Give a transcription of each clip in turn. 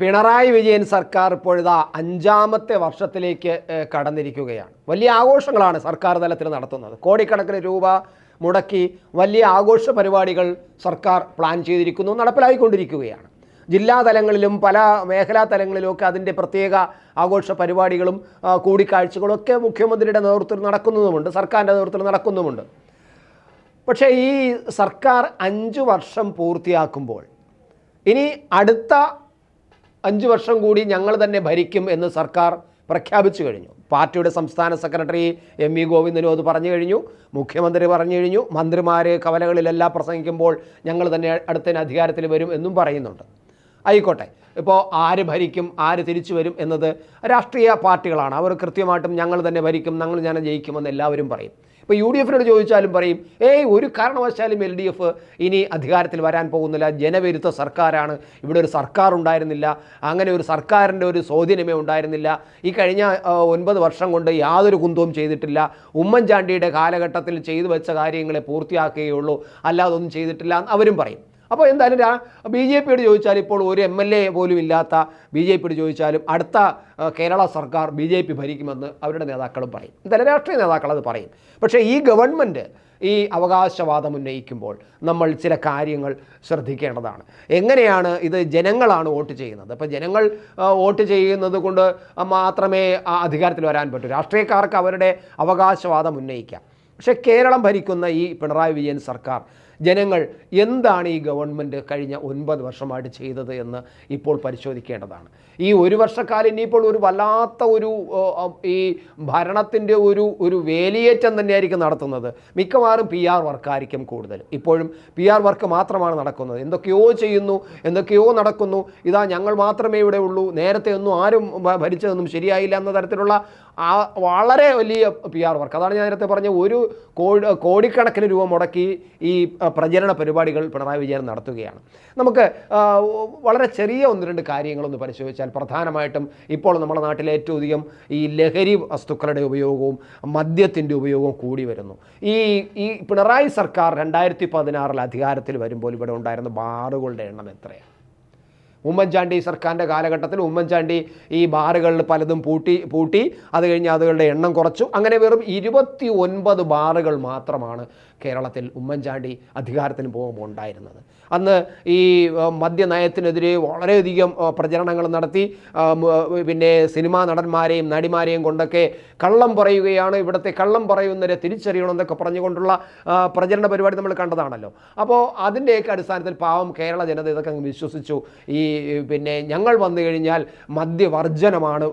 പിണറായി വിജയൻ സർക്കാർ ഇപ്പോഴിതാ അഞ്ചാമത്തെ വർഷത്തിലേക്ക് കടന്നിരിക്കുകയാണ്. വലിയ ആഘോഷങ്ങളാണ് സർക്കാർ തലത്തിൽ നടത്തുന്നത്. കോടിക്കണക്കിന് രൂപ മുടക്കി വലിയ ആഘോഷ പരിപാടികൾ സർക്കാർ പ്ലാൻ ചെയ്തിരിക്കുന്നു നടപ്പിലായിക്കൊണ്ടിരിക്കുകയാണ്. ജില്ലാ തലങ്ങളിലും പല മേഖലാ തലങ്ങളിലും ഒക്കെ അതിന്റെ പ്രത്യേക ആഘോഷ പരിപാടികളും കൂടിക്കാഴ്ചകളും ഒക്കെ മുഖ്യമന്ത്രിയുടെ നേതൃത്വത്തിൽ നടക്കുന്നതുമുണ്ട് സർക്കാരിന്റെ നേതൃത്വത്തിൽ നടക്കുന്നുമുണ്ട് പക്ഷേ ഈ സർക്കാർ അഞ്ച് വർഷം പൂർത്തിയാക്കുമ്പോൾ ഇനി അടുത്ത അഞ്ച് വർഷം കൂടി ഞങ്ങൾ തന്നെ ഭരിക്കും എന്ന് സർക്കാർ പ്രഖ്യാപിച്ചു കഴിഞ്ഞു. പാർട്ടിയുടെ സംസ്ഥാന സെക്രട്ടറി എം വി ഗോവിന്ദനും അത് പറഞ്ഞു കഴിഞ്ഞു. മുഖ്യമന്ത്രി പറഞ്ഞു കഴിഞ്ഞു. മന്ത്രിമാർ കവലകളിലെല്ലാം പ്രസംഗിക്കുമ്പോൾ ഞങ്ങൾ തന്നെ അടുത്തതിന് അധികാരത്തിൽ വരും എന്നും പറയുന്നുണ്ട്. ആയിക്കോട്ടെ. ഇപ്പോൾ ആര് ഭരിക്കും ആര് തിരിച്ചു വരും എന്നത് രാഷ്ട്രീയ പാർട്ടികളാണ്. അവർ കൃത്യമായിട്ടും ഞങ്ങൾ തന്നെ ഭരിക്കും ഞങ്ങൾ ഞാൻ ജയിക്കുമെന്ന് എല്ലാവരും പറയും. ഇപ്പോൾ യു ഡി എഫിനോട് ചോദിച്ചാലും പറയും ഏയ് ഒരു കാരണവശാലും എൽ ഡി എഫ് ഇനി അധികാരത്തിൽ വരാൻ പോകുന്നില്ല. ജനവിരുദ്ധ സർക്കാരാണ്. ഇവിടെ ഒരു സർക്കാർ ഉണ്ടായിരുന്നില്ല. അങ്ങനെ ഒരു സർക്കാരിന്റെ ഒരു സ്വാധീനമേ ഉണ്ടായിരുന്നില്ല. ഈ കഴിഞ്ഞ ഒൻപത് വർഷം കൊണ്ട് യാതൊരു കുന്തവും ചെയ്തിട്ടില്ല. ഉമ്മൻചാണ്ടിയുടെ കാലഘട്ടത്തിൽ ചെയ്തു വെച്ച കാര്യങ്ങളെ പൂർത്തിയാക്കുകയുള്ളൂ അല്ലാതൊന്നും ചെയ്തിട്ടില്ല അവരും പറയും. അപ്പോൾ എന്തായാലും ബി ജെ പിയോട് ചോദിച്ചാൽ ഇപ്പോൾ ഒരു എം എൽ എ പോലും ഇല്ലാത്ത ബി ജെ പിയോട് ചോദിച്ചാലും അടുത്ത കേരള സർക്കാർ ബി ജെ പി ഭരിക്കുമെന്ന് അവരുടെ നേതാക്കളും പറയും. എന്തായാലും രാഷ്ട്രീയ നേതാക്കൾ അത് പറയും. പക്ഷേ ഈ ഗവൺമെന്റ് ഈ അവകാശവാദം ഉന്നയിക്കുമ്പോൾ നമ്മൾ ചില കാര്യങ്ങൾ ശ്രദ്ധിക്കേണ്ടതാണ്. എങ്ങനെയാണ് ഇത് ജനങ്ങളാണ് വോട്ട് ചെയ്യുന്നത്? അപ്പോൾ ജനങ്ങൾ വോട്ട് ചെയ്യുന്നത് കൊണ്ട് മാത്രമേ അധികാരത്തിൽ വരാൻ പറ്റൂ. രാഷ്ട്രീയക്കാർക്ക് അവരുടെ അവകാശവാദം ഉന്നയിക്കാം. പക്ഷേ കേരളം ഭരിക്കുന്ന ഈ പിണറായി വിജയൻ സർക്കാർ ജനങ്ങൾ എന്താണ് ഈ ഗവൺമെന്റ് കഴിഞ്ഞ ഒൻപത് വർഷമായിട്ട് ചെയ്തത് എന്ന് ഇപ്പോൾ പരിശോധിക്കേണ്ടതാണ്. ഈ ഒരു വർഷക്കാലം ഇനിയിപ്പോൾ ഒരു വല്ലാത്ത ഒരു ഈ ഭരണത്തിന്റെ ഒരു ഒരു വേലിയേറ്റം തന്നെയായിരിക്കും നടത്തുന്നത്. മിക്കവാറും പി ആർ വർക്കായിരിക്കും കൂടുതൽ. ഇപ്പോഴും പി ആർ വർക്ക് മാത്രമാണ് നടക്കുന്നത്. എന്തൊക്കെയോ ചെയ്യുന്നു എന്തൊക്കെയോ നടക്കുന്നു. ഇതാ ഞങ്ങൾ മാത്രമേ ഇവിടെ ഉള്ളൂ. നേരത്തെ ഒന്നും ആരും ഭരിച്ചതൊന്നും ശരിയായില്ല എന്ന തരത്തിലുള്ള ആ വളരെ വലിയ പി ആർ വർക്ക് അതാണ് ഞാൻ നേരത്തെ പറഞ്ഞ ഒരു കോടി കോടിക്കണക്കിന് രൂപ മുടക്കി ഈ പ്രചരണ പരിപാടികൾ പിണറായി വിജയൻ നടത്തുകയാണ്. നമുക്ക് വളരെ ചെറിയ ഒന്ന് രണ്ട് കാര്യങ്ങളൊന്ന് പരിശോധിച്ചാൽ പ്രധാനമായിട്ടും ഇപ്പോൾ നമ്മുടെ നാട്ടിലെ ഏറ്റവും അധികം ഈ ലഹരി വസ്തുക്കളുടെ ഉപയോഗവും മദ്യത്തിന്റെ ഉപയോഗവും കൂടി വരുന്നു. ഈ ഈ പിണറായി സർക്കാർ രണ്ടായിരത്തി പതിനാറിൽ അധികാരത്തിൽ വരുമ്പോൾ ഇവിടെ ഉണ്ടായിരുന്ന ബാറുകളുടെ എണ്ണം എത്രയാണ്? ഉമ്മൻചാണ്ടി സർക്കാരിന്റെ കാലഘട്ടത്തിൽ ഉമ്മൻചാണ്ടി ഈ ബാറുകളിൽ പലതും പൂട്ടി പൂട്ടി അത് കഴിഞ്ഞ് അതുകളുടെ എണ്ണം കുറച്ചു. അങ്ങനെ വെറും ഇരുപത്തി ഒൻപത് ബാറുകൾ മാത്രമാണ് കേരളത്തിൽ ഉമ്മൻചാണ്ടി അധികാരത്തിന് പോകുമ്പോൾ ഉണ്ടായിരുന്നത്. അന്ന് ഈ മദ്യനയത്തിനെതിരെ വളരെയധികം പ്രചരണങ്ങൾ നടത്തി പിന്നെ സിനിമാ നടന്മാരെയും നടിമാരെയും കൊണ്ടൊക്കെ കള്ളം പറയുകയാണ്. ഇവിടുത്തെ കള്ളം പറയുന്നവരെ തിരിച്ചറിയണമെന്നൊക്കെ പറഞ്ഞുകൊണ്ടുള്ള പ്രചരണ പരിപാടി നമ്മൾ കണ്ടതാണല്ലോ. അപ്പോൾ അതിന്റെയൊക്കെ അടിസ്ഥാനത്തിൽ പാവം കേരള ജനത ഇതൊക്കെ അങ്ങ് വിശ്വസിച്ചു. ഈ പിന്നെ ഞങ്ങൾ വന്നു കഴിഞ്ഞാൽ മദ്യവർജനമാണ്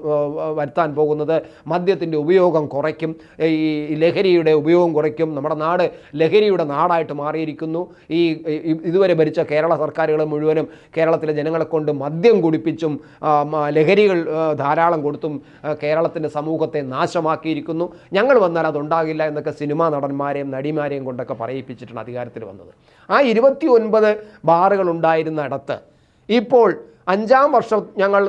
വരുത്താൻ പോകുന്നത്. മദ്യത്തിന്റെ ഉപയോഗം കുറയ്ക്കും. ഈ ലഹരിയുടെ ഉപയോഗം കുറയ്ക്കും. നമ്മുടെ നാട് ലഹരിയുടെ നാടായിട്ട് മാറിയിരിക്കുന്നു. ഈ- ഇതുവരെ ഭരിച്ച കേരള സർക്കാരുകൾ മുഴുവനും കേരളത്തിലെ ജനങ്ങളെ കൊണ്ട് മദ്യം കുടിപ്പിച്ചും ലഹരികൾ ധാരാളം കൊടുത്തും കേരളത്തിന്റെ സമൂഹത്തെ നാശമാക്കിയിരിക്കുന്നു. ഞങ്ങൾ വന്നാൽ അതുണ്ടാകില്ല എന്നൊക്കെ സിനിമാ നടന്മാരെയും നടിമാരെയും കൊണ്ടൊക്കെ പറയിപ്പിച്ചിട്ടാണ് അധികാരത്തിൽ വന്നത്. ആ ഇരുപത്തി ഒൻപത് ബാറുകൾ ഉണ്ടായിരുന്നിടത്ത് ഇപ്പോൾ അഞ്ചാം വർഷം ഞങ്ങൾ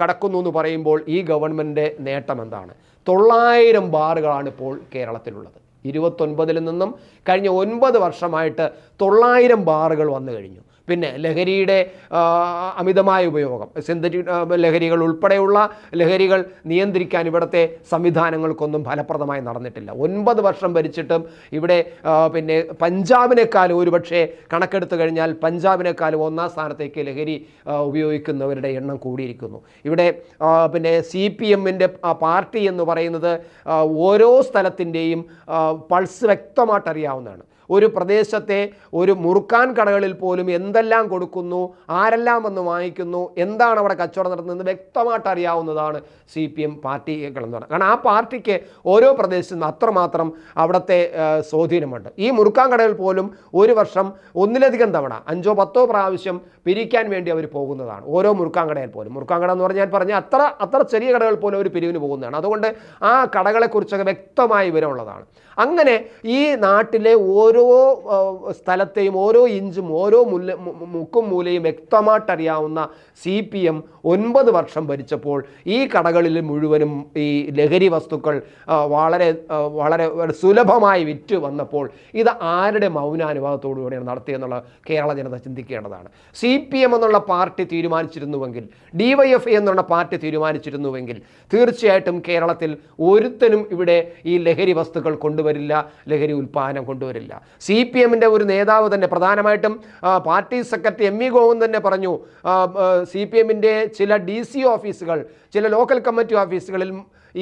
കടക്കുന്നു എന്ന് പറയുമ്പോൾ ഈ ഗവൺമെന്റിന്റെ നേട്ടം എന്താണ്? തൊള്ളായിരം ബാറുകളാണ് ഇപ്പോൾ കേരളത്തിലുള്ളത്. ഇരുപത്തൊൻപതിൽ നിന്നും കഴിഞ്ഞ ഒൻപത് വർഷമായിട്ട് തൊള്ളായിരം ബാറുകൾ വന്നു കഴിഞ്ഞു. പിന്നെ ലഹരിയുടെ അമിതമായ ഉപയോഗം. സിന്തറ്റിക് ലഹരികൾ ഉൾപ്പെടെയുള്ള ലഹരികൾ നിയന്ത്രിക്കാൻ ഇവിടുത്തെ സംവിധാനങ്ങൾക്കൊന്നും ഫലപ്രദമായി നടന്നിട്ടില്ല. ഒൻപത് വർഷം ഭരിച്ചിട്ടും ഇവിടെ പിന്നെ പഞ്ചാബിനേക്കാളും ഒരുപക്ഷെ കണക്കെടുത്തു കഴിഞ്ഞാൽ പഞ്ചാബിനേക്കാളും ഒന്നാം സ്ഥാനത്തേക്ക് ലഹരി ഉപയോഗിക്കുന്നവരുടെ എണ്ണം കൂടിയിരിക്കുന്നു. ഇവിടെ പിന്നെ സി പി എമ്മിന്റെ പാർട്ടി എന്ന് പറയുന്നത് ഓരോ സ്ഥലത്തിന്റെയും പൾസ് വ്യക്തമായിട്ട് അറിയാവുന്നതാണ് ഒരു പ്രദേശത്തെ ഒരു മുറുക്കാൻ കടകളിൽ പോലും എന്തെല്ലാം കൊടുക്കുന്നു ആരെല്ലാം വന്ന് വാങ്ങിക്കുന്നു എന്താണ് അവിടെ കച്ചവടം നടത്തുന്നത് വ്യക്തമായിട്ട് അറിയാവുന്നതാണ് സി പി എം പാർട്ടികൾ എന്ന് പറയുന്നത് കാരണം ആ പാർട്ടിക്ക് ഓരോ പ്രദേശത്തും അത്രമാത്രം അവിടുത്തെ സ്വാധീനമുണ്ട്. ഈ മുറുക്കാൻ കടകൾ പോലും ഒരു വർഷം ഒന്നിലധികം തവണ അഞ്ചോ പത്തോ പ്രാവശ്യം പിരിക്കാൻ വേണ്ടി അവർ പോകുന്നതാണ്. ഓരോ മുറുക്കാൻ കടയിൽ പോലും. മുറുക്കാൻ കട എന്ന് പറഞ്ഞാൽ പറഞ്ഞാൽ അത്ര അത്ര ചെറിയ കടകൾ പോലും അവർ പിരിവിന് പോകുന്നതാണ്. അതുകൊണ്ട് ആ കടകളെക്കുറിച്ചൊക്കെ വ്യക്തമായ വിവരമുള്ളതാണ്. അങ്ങനെ ഈ നാട്ടിലെ ഓരോ ഓരോ സ്ഥലത്തെയും ഓരോ ഇഞ്ചും ഓരോ മുല്ല മുക്കും മൂലയും വ്യക്തമായിട്ടറിയാവുന്ന സി പി എം ഒൻപത് വർഷം ഭരിച്ചപ്പോൾ ഈ കടകളിൽ മുഴുവനും ഈ ലഹരി വസ്തുക്കൾ വളരെ വളരെ സുലഭമായി വിറ്റ് വന്നപ്പോൾ ഇത് ആരുടെ മൗനാനുഭാവത്തോടുകൂടിയാണ് നടത്തിയെന്നുള്ള കേരള ജനത ചിന്തിക്കേണ്ടതാണ്. സി പി എം എന്നുള്ള പാർട്ടി തീരുമാനിച്ചിരുന്നുവെങ്കിൽ ഡി വൈ എഫ് എന്നുള്ള പാർട്ടി തീരുമാനിച്ചിരുന്നുവെങ്കിൽ തീർച്ചയായിട്ടും കേരളത്തിൽ ഒരുത്തനും ഇവിടെ ഈ ലഹരി വസ്തുക്കൾ കൊണ്ടുവരില്ല ലഹരി ഉൽപ്പാദനം കൊണ്ടുവരില്ല. സി പി എമ്മിന്റെ ഒരു നേതാവ് തന്നെ പ്രധാനമായിട്ടും party secretary M V Govindan തന്നെ പറഞ്ഞു. സി പി എമ്മിന്റെ ചില ഡി സി ഓഫീസുകൾ ചില ലോക്കൽ കമ്മിറ്റി ഓഫീസുകളിൽ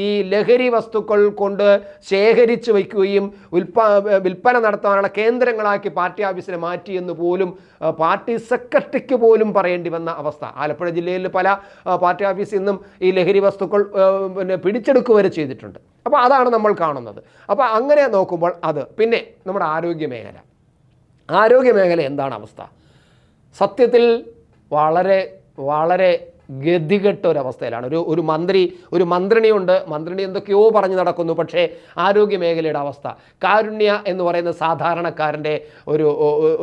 ഈ ലഹരി വസ്തുക്കൾ കൊണ്ട് ശേഖരിച്ച് വയ്ക്കുകയും ഉൽപാ വിൽപ്പന നടത്താനുള്ള കേന്ദ്രങ്ങളാക്കി പാർട്ടി ഓഫീസിനെ മാറ്റിയെന്ന് പോലും പാർട്ടി സെക്രട്ടറിക്ക് പോലും പറയേണ്ടി വന്ന അവസ്ഥ. ആലപ്പുഴ ജില്ലയിൽ പല പാർട്ടി ഓഫീസിൽ നിന്നും ഈ ലഹരി വസ്തുക്കൾ പിന്നെ പിടിച്ചെടുക്കുക വരെ ചെയ്തിട്ടുണ്ട്. അപ്പോൾ അതാണ് നമ്മൾ കാണുന്നത്. അപ്പോൾ അങ്ങനെ നോക്കുമ്പോൾ അത് പിന്നെ നമ്മുടെ ആരോഗ്യ മേഖല ആരോഗ്യ മേഖല എന്താണ് അവസ്ഥ? സത്യത്തിൽ വളരെ വളരെ ഗതികെട്ട ഒരവസ്ഥയിലാണ് ഒരു ഒരു മന്ത്രി ഒരു മന്ത്രിണിയുണ്ട്. മന്ത്രിണി എന്തൊക്കെയോ പറഞ്ഞു നടക്കുന്നു. പക്ഷേ ആരോഗ്യ മേഖലയുടെ അവസ്ഥ കാരുണ്യ എന്ന് പറയുന്ന സാധാരണക്കാരന്റെ ഒരു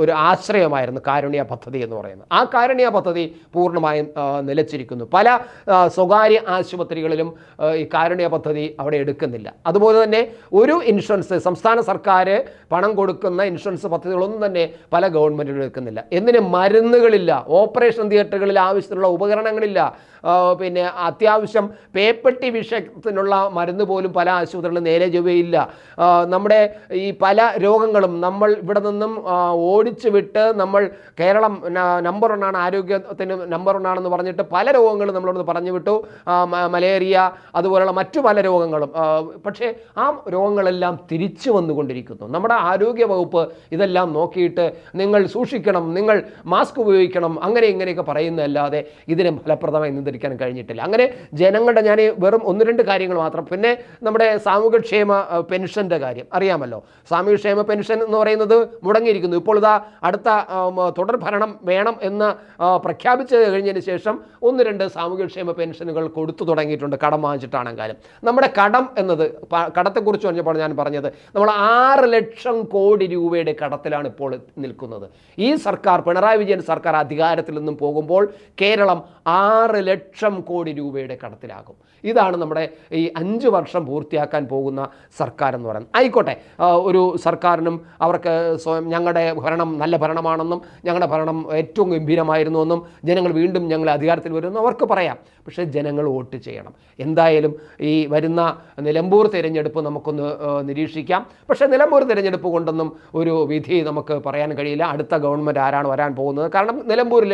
ഒരു ആശ്രയമായിരുന്നു കാരുണ്യ പദ്ധതി എന്ന് പറയുന്നത്. ആ കാരുണ്യ പദ്ധതി പൂർണമായും നിലച്ചിരിക്കുന്നു. പല സ്വകാര്യ ആശുപത്രികളിലും ഈ കാരുണ്യ പദ്ധതി അവിടെ എടുക്കുന്നില്ല. അതുപോലെ തന്നെ ഒരു ഇൻഷുറൻസ് സംസ്ഥാന സർക്കാർ പണം കൊടുക്കുന്ന ഇൻഷുറൻസ് പദ്ധതികളൊന്നും തന്നെ പല ഗവൺമെന്റുകളും എടുക്കുന്നില്ല. എന്തിന് മരുന്നുകളില്ല ഓപ്പറേഷൻ തിയേറ്ററുകളിൽ ആവശ്യത്തിനുള്ള ഉപകരണങ്ങളില്ല ആ, പിന്നെ അത്യാവശ്യം പേപ്പട്ടി വിഷത്തിനുള്ള മരുന്ന് പോലും പല ആശുപത്രികളിലും നേരെ ചൊവ്വയില്ല. നമ്മുടെ ഈ പല രോഗങ്ങളും നമ്മൾ ഇവിടെ നിന്നും ഓടിച്ചു വിട്ട് നമ്മൾ കേരളം നമ്പർ ഒന്നാണ് ആരോഗ്യത്തിന് നമ്പർ ഒന്നാണെന്ന് പറഞ്ഞിട്ട് പല രോഗങ്ങളും നമ്മളോട് പറഞ്ഞു വിട്ടു. മലേറിയ അതുപോലെയുള്ള മറ്റു പല രോഗങ്ങളും. പക്ഷേ ആ രോഗങ്ങളെല്ലാം തിരിച്ചു വന്നുകൊണ്ടിരിക്കുന്നു. നമ്മുടെ ആരോഗ്യ വകുപ്പ് ഇതെല്ലാം നോക്കിയിട്ട് നിങ്ങൾ സൂക്ഷിക്കണം നിങ്ങൾ മാസ്ക് ഉപയോഗിക്കണം അങ്ങനെ ഇങ്ങനെയൊക്കെ പറയുന്നതല്ലാതെ ഇതിനെ ഫലപ്രദമായി നിയന്ത്രിക്കാൻ കഴിഞ്ഞിട്ടില്ല. അങ്ങനെ ജനങ്ങളുടെ ഞാൻ വെറും ഒന്ന് രണ്ട് കാര്യങ്ങൾ മാത്രം. പിന്നെ നമ്മുടെ സാമൂഹ്യക്ഷേമ പെൻഷന്റെ കാര്യം. അറിയാമല്ലോ. സാമൂഹ്യക്ഷേമ പെൻഷൻ എന്ന് പറയുന്നത് മുടങ്ങിയിരിക്കുന്നു. ഇപ്പോൾ ഇതാ അടുത്ത തുടർ ഭരണം വേണം എന്ന് പ്രഖ്യാപിച്ച് കഴിഞ്ഞതിന് ശേഷം ഒന്ന് രണ്ട് സാമൂഹ്യക്ഷേമ പെൻഷനുകൾ കൊടുത്തു തുടങ്ങിയിട്ടുണ്ട്. കടം വാങ്ങിച്ചിട്ടാണെങ്കിലും നമ്മുടെ കടം എന്നത് കടത്തെക്കുറിച്ച് പറഞ്ഞപ്പോൾ ഞാൻ പറഞ്ഞത് നമ്മൾ ആറ് ലക്ഷം കോടി രൂപയുടെ കടത്തിലാണ് ഇപ്പോൾ നിൽക്കുന്നത്. ഈ സർക്കാർ പിണറായി വിജയൻ സർക്കാർ അധികാരത്തിൽ നിന്നും പോകുമ്പോൾ കേരളം ആറ് ലക്ഷം കോടി രൂപയുടെ കടത്തിലാകും. ഇതാണ് നമ്മുടെ ഈ അഞ്ച് വർഷം പൂർത്തിയാക്കാൻ പോകുന്ന സർക്കാർ എന്ന് പറയുന്നത്. ആയിക്കോട്ടെ ഒരു സർക്കാരിനും അവർക്ക് സ്വയം ഞങ്ങളുടെ ഭരണം നല്ല ഭരണമാണെന്നും ഞങ്ങളുടെ ഭരണം ഏറ്റവും ഗംഭീരമായിരുന്നുവെന്നും ജനങ്ങൾ വീണ്ടും ഞങ്ങൾ അധികാരത്തിൽ വരുമെന്നും അവർക്ക് പറയാം. പക്ഷേ ജനങ്ങൾ വോട്ട് ചെയ്യണം. എന്തായാലും ഈ വരുന്ന നിലമ്പൂർ തിരഞ്ഞെടുപ്പ് നമുക്കൊന്ന് നിരീക്ഷിക്കാം. പക്ഷേ നിലമ്പൂർ തിരഞ്ഞെടുപ്പ് കൊണ്ടൊന്നും ഒരു വിധി നമുക്ക് പറയാൻ കഴിയില്ല. അടുത്ത ഗവൺമെന്റ് ആരാണ് വരാൻ പോകുന്നത്? കാരണം നിലമ്പൂരിൽ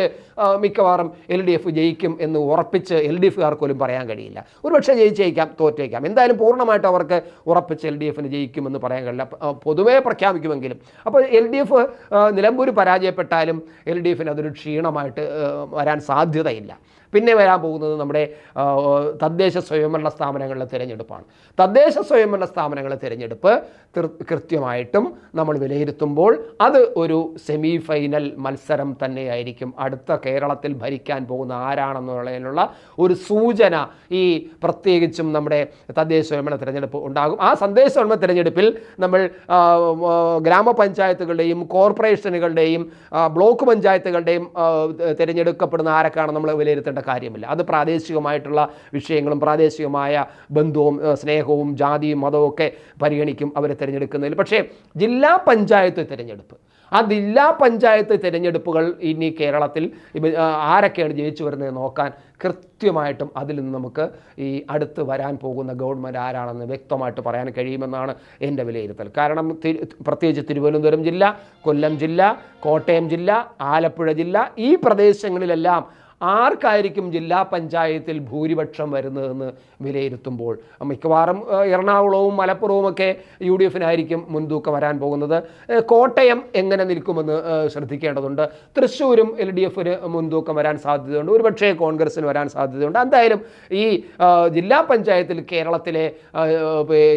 മിക്കവാറും എൽ ഡി എഫ് ജയിക്കും എന്ന് ഉറപ്പിച്ച് എൽ ഡി എഫുകാർക്ക് പോലും പറയാൻ കഴിയില്ല. ഒരുപക്ഷെ ജയിച്ചേക്കാം തോറ്റേക്കാം. എന്തായാലും പൂർണമായിട്ട് അവർക്ക് ഉറപ്പിച്ച് എൽ ഡി എഫിന് ജയിക്കുമെന്ന് പറയാൻ കഴിയില്ല. പൊതുവേ പ്രഖ്യാപിക്കുമെങ്കിലും. അപ്പോൾ എൽ ഡി എഫ് നിലമ്പൂർ പരാജയപ്പെട്ടാലും എൽ ഡി എഫിന് അതൊരു ക്ഷീണമായിട്ട് വരാൻ സാധ്യതയില്ല. പിന്നെ വരാൻ പോകുന്നത് നമ്മുടെ തദ്ദേശ സ്വയംഭരണ സ്ഥാപനങ്ങളിലെ തിരഞ്ഞെടുപ്പാണ്. തദ്ദേശ സ്വയംഭരണ സ്ഥാപനങ്ങളെ തിരഞ്ഞെടുപ്പ് കൃത്യമായിട്ടും നമ്മൾ വിലയിരുത്തുമ്പോൾ അത് ഒരു സെമി ഫൈനൽ മത്സരം തന്നെയായിരിക്കും. അടുത്ത കേരളത്തിൽ ഭരിക്കാൻ പോകുന്ന ആരാണെന്നുള്ളതിനുള്ള ഒരു സൂചന ഈ പ്രത്യേകിച്ചും നമ്മുടെ തദ്ദേശ സ്വയംഭരണ തിരഞ്ഞെടുപ്പ് ഉണ്ടാകും. ആ തദ്ദേശ സ്വയംഭരണ തിരഞ്ഞെടുപ്പിൽ നമ്മൾ ഗ്രാമപഞ്ചായത്തുകളുടെയും കോർപ്പറേഷനുകളുടെയും ബ്ലോക്ക് പഞ്ചായത്തുകളുടെയും തിരഞ്ഞെടുക്കപ്പെടുന്ന ആരൊക്കെയാണ് നമ്മൾ വിലയിരുത്തേണ്ട കാര്യമില്ല. അത് പ്രാദേശികമായിട്ടുള്ള വിഷയങ്ങളും പ്രാദേശികമായ ബന്ധവും സ്നേഹവും ജാതിയും മതവും ഒക്കെ പരിഗണിക്കും അവരെ തിരഞ്ഞെടുക്കുന്നതിൽ. പക്ഷേ ജില്ലാ പഞ്ചായത്ത് തിരഞ്ഞെടുപ്പ്. ആ ജില്ലാ പഞ്ചായത്ത് തിരഞ്ഞെടുപ്പുകൾ ഇനി കേരളത്തിൽ ആരൊക്കെയാണ് ജയിച്ചു വരുന്നത് നോക്കാൻ കൃത്യമായിട്ടും അതിൽ നിന്ന് നമുക്ക് ഈ അടുത്ത് വരാൻ പോകുന്ന ഗവൺമെന്റ് ആരാണെന്ന് വ്യക്തമായിട്ട് പറയാൻ കഴിയുമെന്നാണ് എന്റെ വിലയിരുത്തൽ. കാരണം പ്രത്യേകിച്ച് തിരുവനന്തപുരം ജില്ല കൊല്ലം ജില്ല കോട്ടയം ജില്ല ആലപ്പുഴ ജില്ല ഈ പ്രദേശങ്ങളിലെല്ലാം ആർക്കായിരിക്കും ജില്ലാ പഞ്ചായത്തിൽ ഭൂരിപക്ഷം വരുന്നതെന്ന് വിലയിരുത്തുമ്പോൾ മിക്കവാറും എറണാകുളവും മലപ്പുറവും ഒക്കെ യു ഡി എഫിനായിരിക്കും മുൻതൂക്കം വരാൻ പോകുന്നത്. കോട്ടയം എങ്ങനെ നിൽക്കുമെന്ന് ശ്രദ്ധിക്കേണ്ടതുണ്ട്. തൃശ്ശൂരും എൽ ഡി എഫിന് മുൻതൂക്കം വരാൻ സാധ്യതയുണ്ട്. ഒരുപക്ഷേ കോൺഗ്രസ്സിന് വരാൻ സാധ്യതയുണ്ട്. എന്തായാലും ഈ ജില്ലാ പഞ്ചായത്തിൽ കേരളത്തിലെ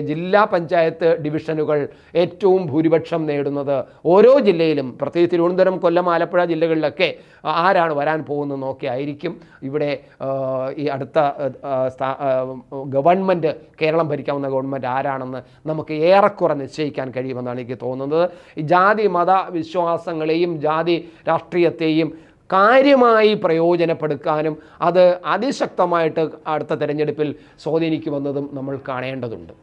ജില്ലാ പഞ്ചായത്ത് ഡിവിഷനുകൾ ഏറ്റവും ഭൂരിപക്ഷം നേടുന്നത് ഓരോ ജില്ലയിലും പ്രത്യേകിച്ച് തിരുവനന്തപുരം കൊല്ലം ആലപ്പുഴ ജില്ലകളിലൊക്കെ ആരാണ് വരാൻ പോകുന്നത് നോക്കിയാൽ ആയിരിക്കും ഇവിടെ ഈ അടുത്ത ഗവൺമെന്റ് കേരളം ഭരിക്കാവുന്ന ഗവൺമെന്റ് ആരാണെന്ന് നമുക്ക് ഏറെക്കുറെ നിശ്ചയിക്കാൻ കഴിയുമെന്നാണ് എനിക്ക് തോന്നുന്നത്. ഈ ജാതി മത വിശ്വാസങ്ങളെയും ജാതി രാഷ്ട്രീയത്തെയും കാര്യമായി പ്രയോജനപ്പെടുത്താനും അത് അതിശക്തമായിട്ട് അടുത്ത തിരഞ്ഞെടുപ്പിൽ സ്വാധീനിക്കുമെന്നതും നമ്മൾ കാണേണ്ടതുണ്ട്.